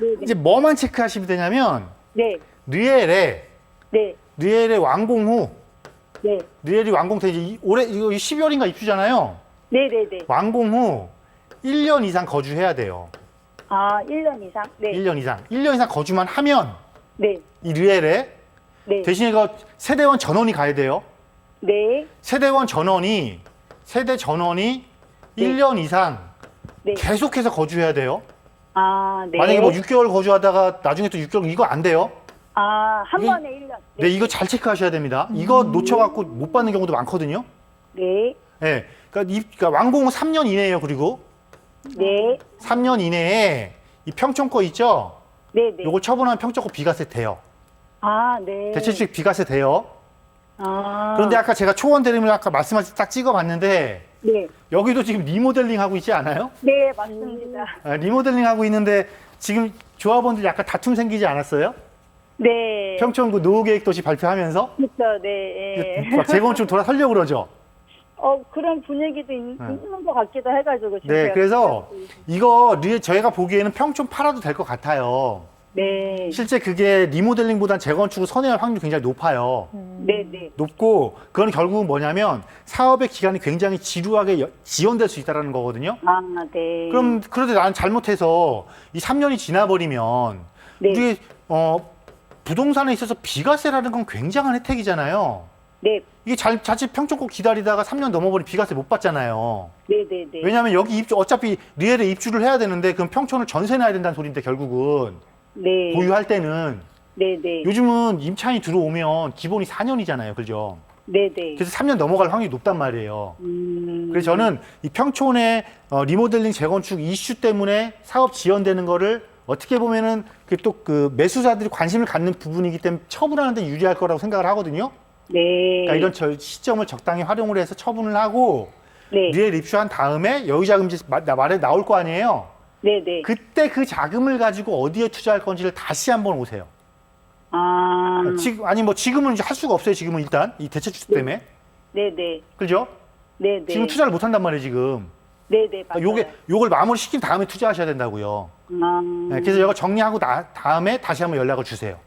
네, 네. 이제 뭐만 체크하시면 되냐면 네, 뉘엘에 네, 뉘엘의 완공 후 네, 뉘엘이 완공돼 이제 이- 올해 이거 12월인가 입주잖아요. 네, 네, 네. 완공 후 1년 이상 거주해야 돼요. 아, 1년 이상? 네, 1년 이상. 1년 이상 거주만 하면 네, 이 뉘엘에 네, 대신에 그 세대원 전원이 가야 돼요. 네, 세대원 전원이 세대 전원이 네. 1년 이상 네. 계속해서 거주해야 돼요. 아, 네. 만약에 뭐 6개월 거주하다가 나중에 또 6개월 이거 안 돼요. 아, 한 이게- 번에 1년. 네, 이거 잘 체크하셔야 됩니다. 이거 놓쳐갖고 못 받는 경우도 많거든요. 네, 예. 그러니까, 이, 그러니까 완공 후 3년 이내예요. 그리고 네, 3년 이내에 이 평촌 거 있죠? 네, 네. 요걸 처분하면 평촌 거 비과세 돼요. 아, 네. 대체주택 비과세 돼요. 아, 그런데 아까 제가 초원 대림을 아까 말씀하신 딱 찍어봤는데 네, 여기도 지금 리모델링 하고 있지 않아요? 네, 맞습니다. 아, 리모델링 하고 있는데 지금 조합원들 약간 다툼 생기지 않았어요? 네. 평촌 그 노후 계획 도시 발표하면서 그렇죠, 네. 예. 막 재건축 돌아서려고 그러죠. 어, 그런 분위기도 있, 있는 것 같기도 해가지고. 지금 네, 제가 그래서 이거 리- 저희가 보기에는 평촌 팔아도 될 것 같아요. 네, 실제 그게 리모델링보단 재건축을 선회할 확률이 굉장히 높아요. 네, 네. 높고 그건 결국은 뭐냐면 사업의 기간이 굉장히 지루하게 여- 지연될 수 있다는 거거든요. 아, 네. 그럼 그런데 나는 잘못해서 이 3년이 지나버리면 네. 우리 어 부동산에 있어서 비과세라는 건 굉장한 혜택이잖아요. 네, 이게 잘, 자칫 평촌꼭 기다리다가 3년 넘어버리면 비과세 못 받잖아요. 네, 네, 네. 왜냐하면 여기 입주 어차피 리엘에 입주를 해야 되는데 그럼 평촌을 전세 놔야 된다는 소리인데 결국은 네, 보유할 때는 네, 네. 요즘은 임차인이 들어오면 기본이 4년이잖아요. 그죠? 네, 네. 그래서 3년 넘어갈 확률이 높단 말이에요. 음, 그래서 저는 이 평촌의 어, 리모델링 재건축 이슈 때문에 사업 지연되는 거를 어떻게 보면은 또 그 매수자들이 관심을 갖는 부분이기 때문에 처분하는데 유리할 거라고 생각을 하거든요. 네. 그러니까 이런 저 시점을 적당히 활용을 해서 처분을 하고 네, 리엘 입주한 다음에 여유자금지 말에 나올 거 아니에요. 네, 네. 그때 그 자금을 가지고 어디에 투자할 건지를 다시 한번 오세요. 아, 지금 아니 뭐 지금은 이제 할 수가 없어요. 지금은 일단 이 대체 때문에 네, 네. 그죠? 네, 네. 지금 투자를 못 한단 말이에요. 지금 네, 네, 그러니까 맞아요. 요게 요걸 마무리 시킨 다음에 투자하셔야 된다고요. 아, 네, 그래서 이거 정리하고 나, 다음에 다시 한번 연락을 주세요.